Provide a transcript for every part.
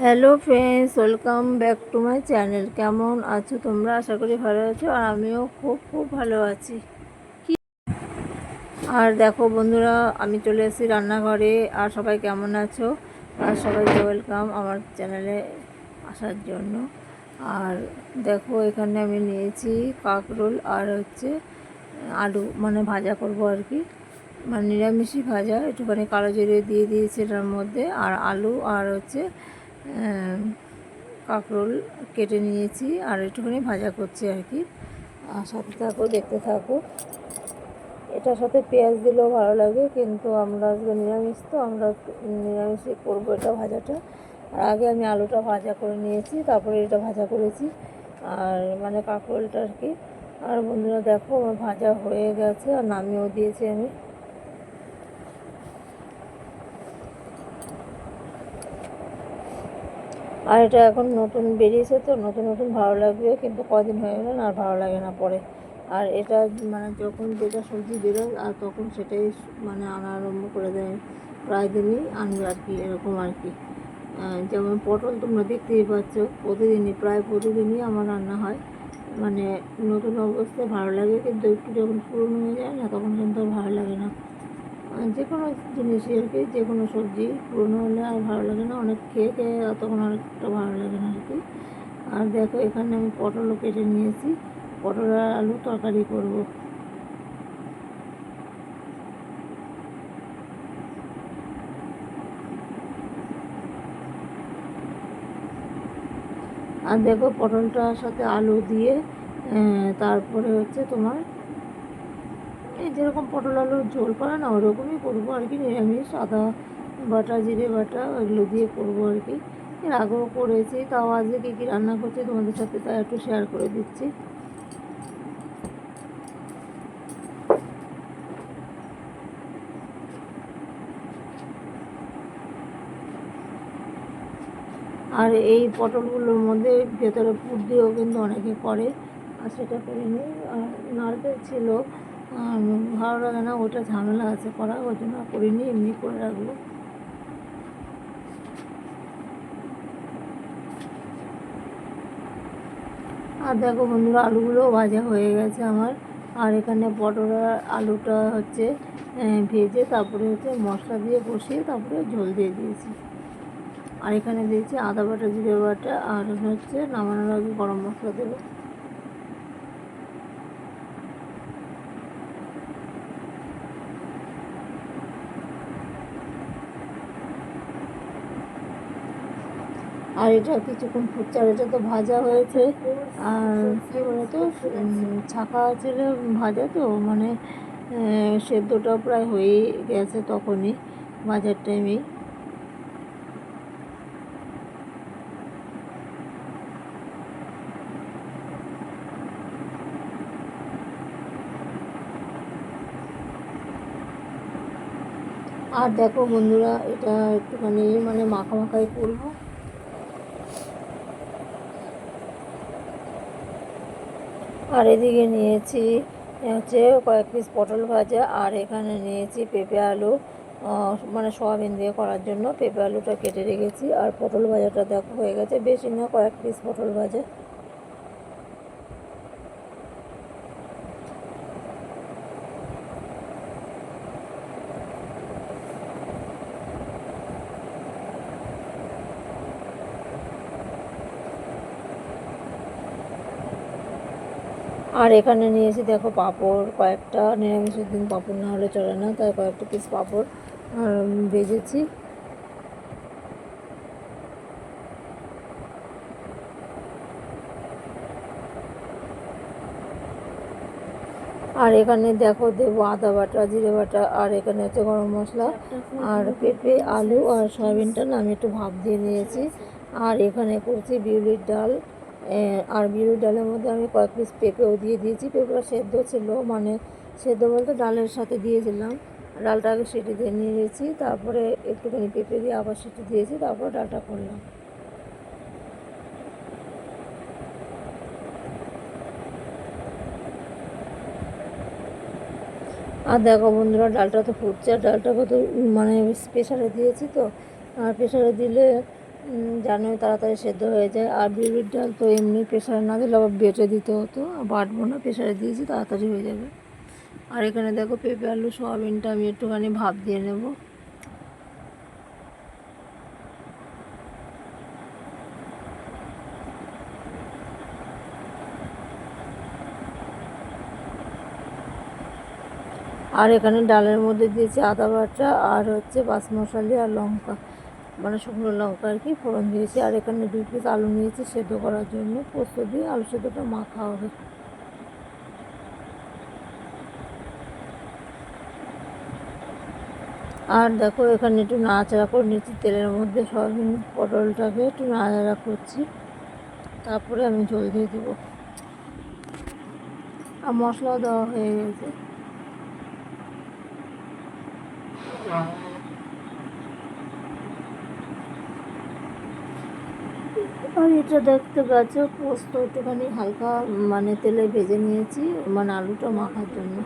Hello friends welcome back to my channel কেমন আছো তোমরা? আশা করি ভালো আছো আর আমিও খুব খুব ভালো আছি। আর দেখো বন্ধুরা, আমি চলে এসেছি রান্নাঘরে। আর সবাই কেমন আছো? আর সবাইকে ওয়েলকাম আমার চ্যানেলে আসার জন্য। আর দেখো, এখানে আমি নিয়েছি কাঁকরোল আর হচ্ছে আলু মানে ভাজা করব আর কি। মানে নিরামিষই ভাজা, একটুখানি কালো জিরে দিয়ে দিয়েছি এটার মধ্যে, আর আলু আর হচ্ছে কাঁকরোল কেটে নিয়েছি, আর একটুখানি ভাজা করছি আর কি। আর সাথে থাকো, দেখতে থাকো। এটার সাথে পেঁয়াজ দিলেও ভালো লাগে, কিন্তু আমরা আজকে নিরামিষ, তো আমরা নিরামিষই করব এটা ভাজাটা। আর আগে আমি আলুটা ভাজা করে নিয়েছি, তারপরে এটা ভাজা করেছি, আর মানে কাঁকরোলটা আর কি। আর বন্ধুরা দেখো, আমার ভাজা হয়ে গেছে, আর নামিয়েও দিয়েছি আমি। আর এটা এখন নতুন বেরিয়েছে তো, নতুন নতুন ভালো লাগবে, কিন্তু কদিন হয়ে গেলে আর ভালো লাগে না পরে। আর এটা মানে যখন যেটা সবজি বেরোয়, আর তখন সেটাই মানে আনা আরম্ভ করে দেয় প্রায় দিনই, আনবে আর কি, এরকম আর কি। যেমন পটল তোমরা দেখতেই পাচ্ছ, প্রতিদিনই, প্রায় প্রতিদিনই আমার রান্না হয়। মানে নতুন অবস্থায় ভালো লাগে, কিন্তু একটু যখন পুরনো হয়ে যায় না, তখন কিন্তু ভালো লাগে না। যে কোনো জিনিসই আর কি, যে কোনো সবজি পুরনো হলে আর ভালো লাগে না, অনেক খেয়ে খেয়ে তখন একটা ভালো লাগে না আর কি। আর দেখো এখানে আমি পটলও কেটে নিয়েছি, পটল আর আলু তরকারি করব। আর দেখো পটলটার সাথে আলু দিয়ে তারপরে হচ্ছে তোমার যেরকম পটল আলুর ঝোল করে না, ওরকমই করব আর কি, নিরামিষ সাদা বাটা, জিরে বাটা ওইগুলো দিয়ে করব আর কি। আগেও করেছি, তাও আজকে কী কী রান্না করছি তোমাদের সাথে তাই একটু শেয়ার করে দিচ্ছি। আর এই পটলগুলোর মধ্যে ভেতরে পুর দিয়েও কিন্তু অনেকে করে, আর সেটা করিনি আর নারকেল ছিল ভালো লাগে না, ওটা ঝামেলা আছে, করা, ওই জন্য করিনি, এমনি করে রাখব। আর দেখো বন্ধুরা, আলুগুলোও ভাজা হয়ে গেছে আমার। আর এখানে পটল আলুটা হচ্ছে ভেজে, তারপরে হচ্ছে মশলা দিয়ে কষিয়ে, তারপরে ঝোল দিয়ে দিয়েছি। আর এখানে দিয়েছি আদা বাটা, জিরে বাটা, আর হচ্ছে নামানোর আগে গরম মশলা দেবো। আর এটা কিছুক্ষণ ফুটছে এটা তো ভাজা হয়েছে। আর কী বলতো ছাকা ছিল ভাজা তো মানে আহ, সেদ্ধটা প্রায় হয়েই গেছে তখনই ভাজার টাইমেই আর দেখো বন্ধুরা এটা একটুখানি মানে মাখা মাখাই করব। আর এদিকে নিয়েছি হচ্ছে কয়েক পিস পটল ভাজা, আর এখানে নিয়েছি পেঁপে আলু। মানে সোয়াবিন দিয়ে করার জন্য পেঁপে আলুটা কেটে রেখেছি। আর পটল ভাজাটা দেখো হয়ে গেছে। বেশি না, কয়েক পিস পটল ভাজা। আর এখানে নিয়েছি, দেখো পাঁপড়, কয়েকটা নিরামিষের দিন পাঁপড় না হলে চলে না, তাই কয়েকটা পিস পাঁপড় ভেজেছি। আর এখানে দেখো দেবো আদা বাটা, জিরে বাটা, আর এখানে হচ্ছে গরম মশলা, আর পেঁপে, আলু আর সয়াবিনটা না আমি একটু ভাপ দিয়ে নিয়েছি। আর এখানে করছি বিউলির ডাল। বিউলির ডালের মধ্যে আমি কয়েক পিস পেঁপেও দিয়ে দিয়েছি। পেঁপেটা সেদ্ধ ছিল মানে সেদ্ধ বলতে ডালের সাথে দিয়েছিলাম। ডালটা আগে সেটি দিয়ে নিয়েছি, তারপরে একটুখানি পেঁপে দিয়ে আবার সেটি দিয়েছি, তারপর ডালটা করলাম। আর দেখো বন্ধুরা, ডালটা তো ফুটছে, আর ডালটা কত মানে স্পেশালে দিয়েছি তো। আর প্রেশারে দিলে জানোই তাড়াতাড়ি সেদ্ধ হয়ে যায়। আর বিউলির ডাল তো এমনি প্রেশারে না দিলে আবার বেটে দিতে হতো। বাটবো না প্রেশারে দিয়েছি, তাড়াতাড়ি হয়ে যাবে। আর এখানে দেখো পেঁপে, আলু, সোয়াবিনটা আমি একটুখানি ভাপ দিয়ে নেব। আর এখানে ডালের মধ্যে দিয়েছি আদা বাটা, আর হচ্ছে বাস মশালি আর লঙ্কা। মানে শুকনো লঙ্কা আর কি ফোড়ন দিয়েছি। আর এখানে দুই পিস আলু নিয়েছি সেদ্ধ করার জন্য। পোস্ত দিয়ে আলু সেদ্ধটা মাখা হবে। আর দেখো, এখানে একটু নাড়াচাড়া করে নিচ্ছি তেলের মধ্যে সয়াবিন পটলটাকে একটু নাড়াচাড়া করছি। তারপরে আমি জল দিয়ে দেবো। আর মশলাও দেওয়া হয়ে গেছে। আর এটা দেখতে গেছে, পোস্ত একটুখানি হালকা মানে তেলে ভেজে নিয়েছি মানে আলুটা মাখার জন্য।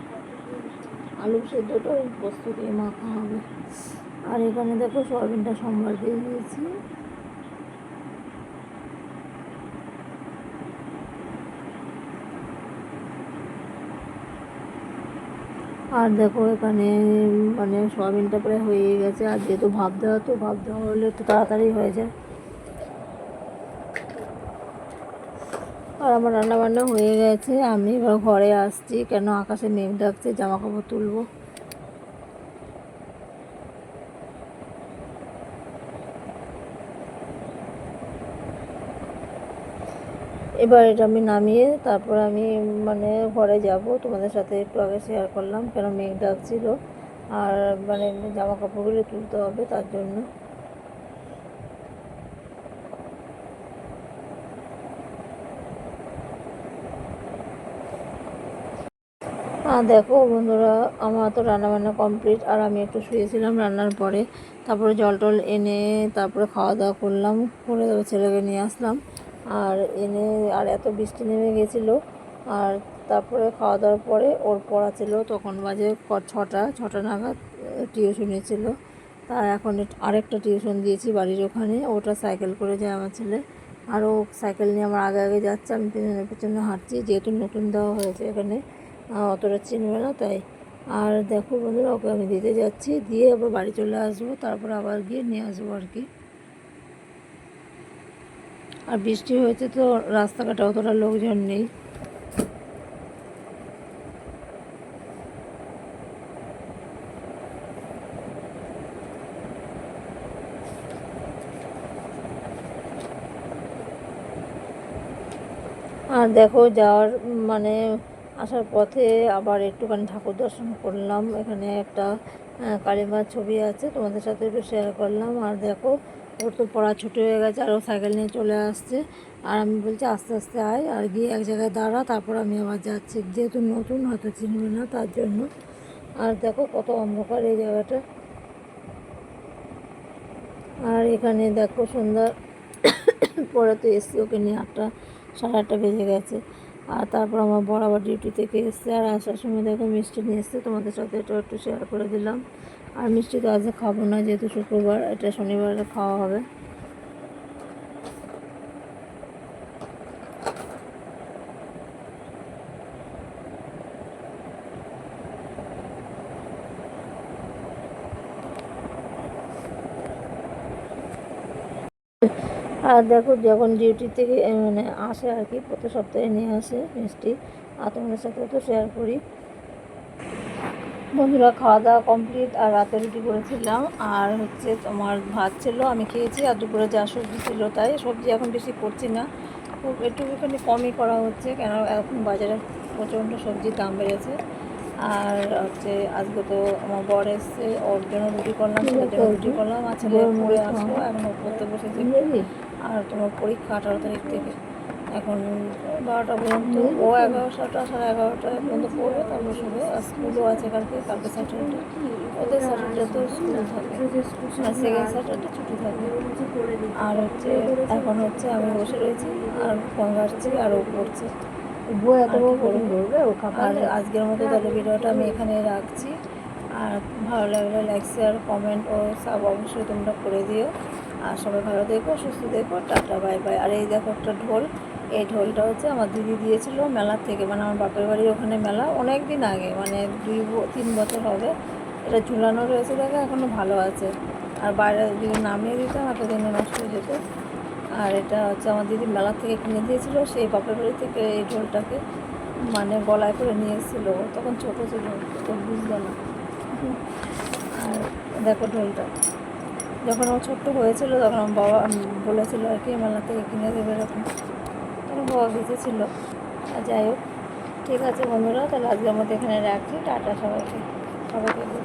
আলু সেদ্ধটা ওই পোস্ত দিয়ে মাখা হবে। আর এখানে দেখো সয়াবিনটা সম্বার দিয়ে দিয়েছি। আর দেখো এখানে মানে সয়াবিনটা প্রায় হয়ে গেছে, আর যেহেতু ভাব দেওয়া, তো ভাব দেওয়া হলে একটু তাড়াতাড়ি হয়ে যায়। আর আমার রান্না বান্না হয়ে গেছে। আমি এবার ঘরে আসছি। কেন আকাশে মেঘ ডাকছে জামা কাপড় তুলবো। এবার এটা আমি নামিয়ে তারপর আমি মানে ঘরে যাব। তোমাদের সাথে একটু আগে শেয়ার করলাম কেন মেঘ ডাকছিল। আর মানে জামা কাপড়গুলো তুলতে হবে তার জন্য। দেখো বন্ধুরা, আমার তো রান্না বান্না কমপ্লিট আর আমি একটু শুয়েছিলাম রান্নার পরে। তারপরে জল টল এনে তারপরে খাওয়া দাওয়া করলাম, করে ছেলেকে নিয়ে আসলাম। আর এনে, আর এত বৃষ্টি নেমে গেছিল, আর তারপরে খাওয়া দাওয়ার পরে ওর পড়া ছিল, তখন বাজে ছটা ছটা নাগাদ টিউশনি ছিল তা এখন আরেকটা টিউশন দিয়েছি বাড়ির ওখানে, ওটা সাইকেল করে যায় আমার ছেলে। আরও সাইকেল নিয়ে আমার আগে আগে যাচ্ছে, আমি পেছনে পেছনে হাঁটছি, যেহেতু নতুন দেওয়া হয়েছে এখানে। অতটা চিনবে না, তাই। আর দেখো বন্ধুরা, ওকে আমি দিতে যাচ্ছি, দিয়ে আবার বাড়ি চলে আসব, তারপর আবার গিয়ে নিয়ে আসব আর কি। আর বৃষ্টি হয়েছে তো রাস্তাঘাটে অতটা লোকজন নেই। আর দেখো যাওয়ার মানে আসার পথে আবার একটুখানি ঠাকুর দর্শন করলাম। এখানে একটা কালীমার ছবি আছে, তোমাদের সাথে একটু শেয়ার করলাম। আর দেখো, ওর তো পড়া ছুটি হয়ে গেছে আর ও সাইকেল নিয়ে চলে আসছে। আর আমি বলছি, আস্তে আস্তে আয়, আর গিয়ে এক জায়গায় দাঁড়া, তারপর আমি আবার যাচ্ছি। যেহেতু নতুন, হয়তো চিনবে না তার জন্য। আর দেখো, কত অন্ধকার এই জায়গাটা। আর এখানে দেখো সন্ধ্যা, পরে তো এসছি ওকে নিয়ে আটটা, সাড়ে আটটা বেজে গেছে। আর তারপর আমার বড় আবার ডিউটি থেকে এসছে আর আসার সময় দেখো মিষ্টি নিয়ে এসছে, তোমাদের সাথে এটা একটু শেয়ার করে দিলাম। আর মিষ্টি তো আজকে খাব না, যেহেতু শুক্রবার, এটা শনিবারে খাওয়া হবে। আর দেখো যখন ডিউটি থেকে মানে আসে আর কি, প্রতি সপ্তাহে নিয়ে আসে মিষ্টি আর তোমাদের সাথে তো শেয়ার করি। বন্ধুরা খাওয়া দাওয়া কমপ্লিট আর রাতে রুটি করেছিলাম, আর হচ্ছে তোমার ভাত ছিল, আমি খেয়েছি, আর দুপুরে যা সবজি ছিল তাই, সবজি এখন বেশি করছি না। খুব একটুখানি কমই করা হচ্ছে, কেন এখন বাজারে প্রচণ্ড সবজির দাম বেড়েছে। আর হচ্ছে আজকে তো আমার বর এসছে ওর জন্য রুটি করলাম ছেলের জন্য রুটি করলাম আর ছেলে পড়ে আসলো এখন পড়তে বসেছে। আর তোমার পরীক্ষা আঠারো তারিখ থেকে। এখন বারোটা পর্যন্ত। ও এগারোটা সাড়ে এগারোটা পর্যন্ত পড়বে তারপর আর স্কুলও আছে কালকে কালকে স্যাটারডে ওদের স্যাটারডে তো স্কুল থাকে। আর সেকেন্ড স্যাটারডে ছুটি থাকে। আর হচ্ছে এখন হচ্ছে আমি বসে রয়েছি আর ফোন ঘাটছি আর ও পড়ছে। বই এত ধরবে ও আজকের মতো তাহলে ভিডিওটা আমি এখানে রাখছি। আর ভালো লাগলে লাইক শেয়ার কমেন্ট ও সব অবশ্যই তোমরা করে দিও। আর সবাই ভালো দেখো সুস্থ দেখো টাটা বাই বাই আর এই দেখো একটা ঢোল। এই ঢোলটা হচ্ছে আমার দিদি দিয়েছিল মেলা থেকে। মানে আমার বাপের বাড়ির ওখানে মেলা অনেক দিন আগে মানে দুই তিন বছর হবে। এটা ঝুলানো রয়েছে দেখো এখনও ভালো আছে। আর বাইরে যদি নামিয়ে দিতাম এতদিনে নষ্ট হয়ে যেত। আর এটা হচ্ছে আমার দিদি মেলা থেকে কিনে দিয়েছিল, সেই বাপের বাড়ি থেকে এই ঢোলটাকে মানে গলায় করে নিয়ে এসেছিল। তখন ছোটো ছিল তো বুঝলো না। আর দেখো ঢোলটা। যখন ও ছোট্ট হয়েছিল, তখন আমার বাবা বলেছিল আর কি, মেলা থেকে কিনে দেবে এরকম। তখন বাবা বেঁচে ছিল আর যাই হোক, ঠিক আছে বন্ধুরা, তাহলে আজকে আমাদের এখানে রাখি। টাটা সবাইকে। সবাইকে গুড